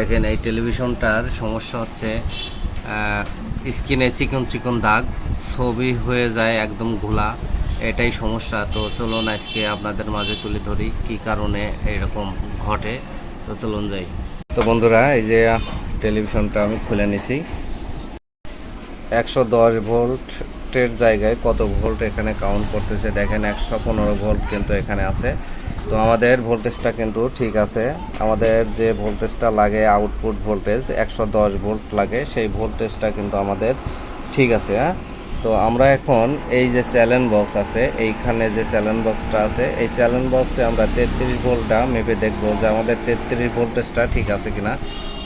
দেখেন, এই টেলিভিশনটার সমস্যা হচ্ছে স্ক্রিনে চিকন চিকন দাগ, ছবি হয়ে যায় একদম ঘোলা, এটাই সমস্যা। তো চলুন আজকে আপনাদের মাঝে তুলে ধরি কি কারণে এরকম ঘটে। তো চলুন যাই। তো বন্ধুরা, এই যে টেলিভিশনটা আমি খুলে নিছি। একশো দশ ভোল্টের জায়গায় কত ভোল্ট এখানে কাউন্ট করতেছে? দেখেন, একশো পনেরো ভোল্ট কিন্তু এখানে আছে। তো আমাদের ভোল্টেজটা কিন্তু ঠিক আছে। আমাদের যে ভোল্টেজটা লাগে আউটপুট ভোল্টেজ একশো দশ ভোল্ট লাগে, সেই ভোল্টেজটা কিন্তু আমাদের ঠিক আছে হ্যাঁ? তো আমরা এখন এই যে স্যালেন বক্স আছে, এইখানে যে স্যালেন বক্সটা আছে, এই স্যালেন বক্সে আমরা তেত্রিশ ভোল্টটা মেপে দেখব যে আমাদের তেত্রিশ ভোল্টেজটা ঠিক আছে কিনা।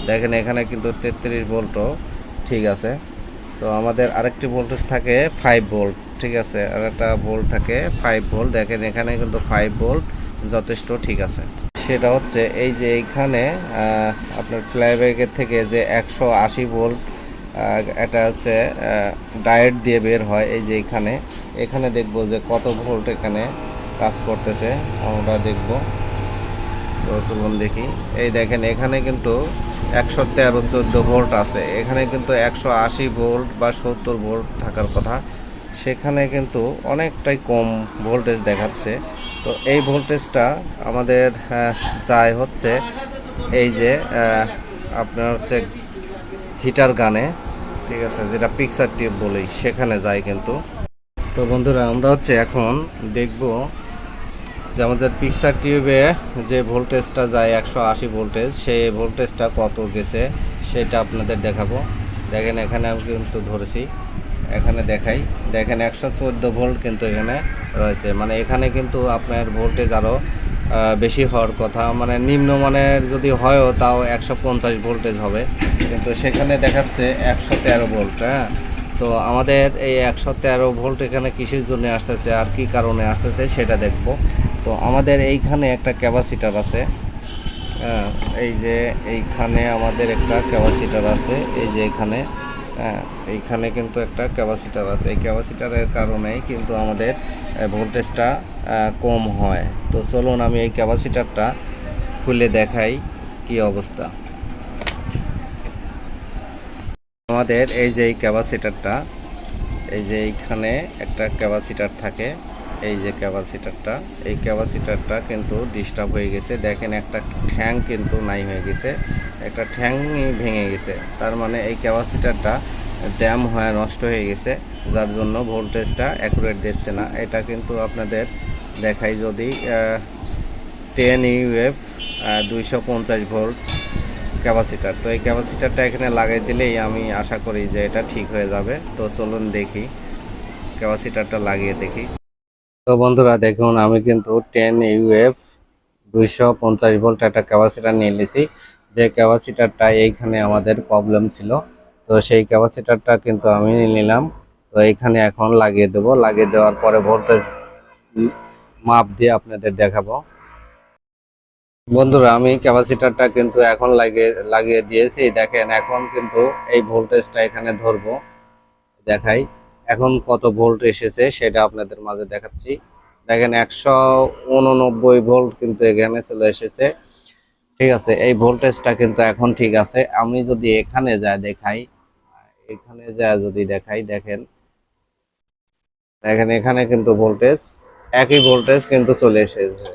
দেখেন এখানে কিন্তু তেত্রিশ ভোল্টও ঠিক আছে। তো আমাদের আরেকটি ভোল্টেজ থাকে ফাইভ ভোল্ট ঠিক আছে? আর একটা ভোল্ট থাকে ফাইভ ভোল্ট দেখেন এখানে কিন্তু ফাইভ ভোল্ট যথেষ্ট ঠিক আছে। সেটা হচ্ছে এই যে এইখানে আপনার ফ্লাইব্যাগের থেকে যে একশো আশি ভোল্ট এটা হচ্ছে ডায়েট দিয়ে বের হয় এই যে এখানে। এখানে দেখব যে কত ভোল্ট এখানে কাজ করতেছে, আমরা দেখব। তো চলুন দেখি। এই দেখেন, এখানে কিন্তু একশো তেরো চোদ্দ ভোল্ট আছে। এখানে কিন্তু একশো আশি ভোল্ট বা সত্তর ভোল্ট থাকার কথা। সেখানে কিন্তু অনেকটাই কম ভোল্টেজ দেখাচ্ছে। তো এই ভোল্টেজটা আমাদের চাই হচ্ছে এই যে আপনার হচ্ছে হিটার গানে, ঠিক আছে, যেটা পিকচার টিউব বলি সেখানে যায় কিন্তু। তো বন্ধুরা, আমরা হচ্ছে এখন দেখব যে আমাদের পিকচার টিউবে যে ভোল্টেজটা যায় একশো আশি ভোল্টেজ, সেই ভোল্টেজটা কত গেছে, সেটা আপনাদের দেখাবো। দেখেন, এখানে আমি কিন্তু ধরেছি, এখানে দেখাই। দেখেন, একশো চোদ্দ ভোল্ট কিন্তু এখানে রয়েছে। মানে এখানে কিন্তু আপনার ভোল্টেজ আরও বেশি হওয়ার কথা। মানে নিম্নমানের যদি হয়ও তাও একশো পঞ্চাশ ভোল্টেজ হবে। কিন্তু সেখানে দেখাচ্ছে একশো তেরো ভোল্ট হ্যাঁ? তো আমাদের এই একশো তেরো ভোল্ট এখানে কিসের জন্য আসতেছে আর কি কারণে আসতেছে সেটা দেখব। তো আমাদের এইখানে একটা ক্যাপাসিটার আছে। হ্যাঁ, এই যে এইখানে আমাদের একটা ক্যাপাসিটার আছে। এই যে এখানে হ্যাঁ এইখানে কিন্তু একটা ক্যাপাসিটার আছে। এই ক্যাপাসিটারের কারণেই কিন্তু আমাদের ভোল্টেজটা কম হয়। তো চলুন আমি এই ক্যাপাসিটারটা খুলে দেখাই কি অবস্থা। আমাদের এই যে এই ক্যাপাসিটারটা, এই যে এইখানে একটা ক্যাপাসিটার থাকে। এই যে ক্যাপাসিটারটা, এই ক্যাপাসিটারটা কিন্তু ডিস্টার্ব হয়ে গেছে। দেখেন একটা ঠ্যাং কিন্তু নাই হয়ে গেছে, একটা ঠ্যাংই ভেঙে গেছে। তার মানে এই ক্যাপাসিটারটা ড্যাম হয়ে নষ্ট হয়ে গেছে, যার জন্য ভোল্টেজটা অ্যাকুরেট দিচ্ছে না। এটা কিন্তু আপনাদের দেখাই যদি টেন ইউএফ দুইশো পঞ্চাশ ভোল্ট ক্যাপাসিটার। তো এই ক্যাপাসিটারটা এখানে লাগাই দিলেই আমি আশা করি যে এটা ঠিক হয়ে যাবে। তো চলুন দেখি, ক্যাপাসিটারটা লাগিয়ে দেখি। তো বন্ধুরা দেখুন, আমি কিন্তু টেন ইউএফ দুইশো পঞ্চাশ ভোল্ট একটা ক্যাপাসিটার নিয়ে নিয়েছি যে ক্যাপাসিটারটা এইখানে আমাদের প্রবলেম ছিল। তো সেই ক্যাপাসিটারটা কিন্তু আমি নিলাম। তো এইখানে এখন লাগিয়ে দেবো। লাগিয়ে দেওয়ার পরে ভোল্টেজ মাপ দিয়ে আপনাদের দেখাবো। বন্ধুরা, আমি ক্যাপাসিটারটা কিন্তু এখন লাগিয়ে লাগিয়ে দিয়েছি। দেখেন, এখন কিন্তু এই ভোল্টেজটা এখানে ধরবো। দেখাই। এখন কত ভোল্ট এসেছে সেটা আপনাদের মাঝে দেখাচ্ছি। দেখেন একশো উননব্বই ভোল্ট কিন্তু এখানে চলে এসেছে। ঠিক আছে, এই ভোল্টেজটা কিন্তু এখন ঠিক আছে। আমি যদি এখানে যা দেখাই, এখানে যা যদি দেখাই, দেখেন। দেখেন, এখানে কিন্তু ভোল্টেজ একই ভোল্টেজ কিন্তু চলে এসেছে।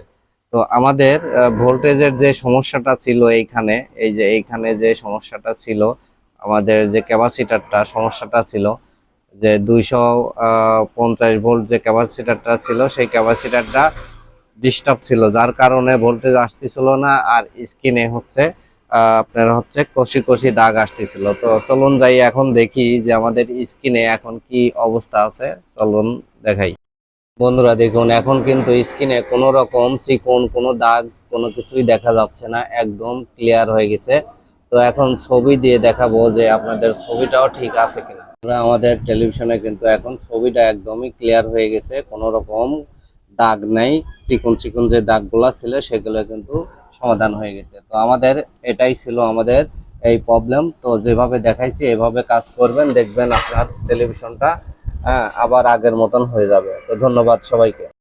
তো আমাদের ভোল্টেজের যে সমস্যাটা ছিল এইখানে, এই যে এইখানে যে সমস্যাটা ছিল, আমাদের যে ক্যাপাসিটারটা সমস্যাটা ছিল যে দুইশো পঞ্চাশ ভোল্ট যে ক্যাপাসিটারটা ছিল, সেই ক্যাপাসিটারটা ডিস্টার্ব ছিল, যার কারণে ভোল্টেজ আসতেছিল না আর স্ক্রিনে হচ্ছে আপনার হচ্ছে কষি কষি দাগ আসতেছিল। তো চলুন যাই এখন দেখি যে আমাদের স্ক্রিনে এখন কি অবস্থা আছে। চলুন দেখাই। বন্ধুরা, দেখুন, এখন কিন্তু স্ক্রিনে কোনো রকম চিকন, কোনো দাগ, কোনো কিছুই দেখা যাচ্ছে না, একদম ক্লিয়ার হয়ে গেছে। তো এখন ছবি দিয়ে দেখাবো যে আপনাদের ছবিটাও ঠিক আছে কিনা। আমাদের টেলিভিশনে কিন্তু এখন ছবিটা একদমই ক্লিয়ার হয়ে গেছে। কোনো রকম দাগ নাই। চিকন চিকন যে দাগগুলা ছিল, সেগুলো কিন্তু সমাধান হয়ে গেছে। তো আমাদের এটাই ছিল আমাদের এই প্রবলেম তো যেভাবে দেখাইছি, এভাবে কাজ করবেন, দেখবেন আপনার টেলিভিশনটা হ্যাঁ আবার আগের মতন হয়ে যাবে। তো ধন্যবাদ সবাইকে।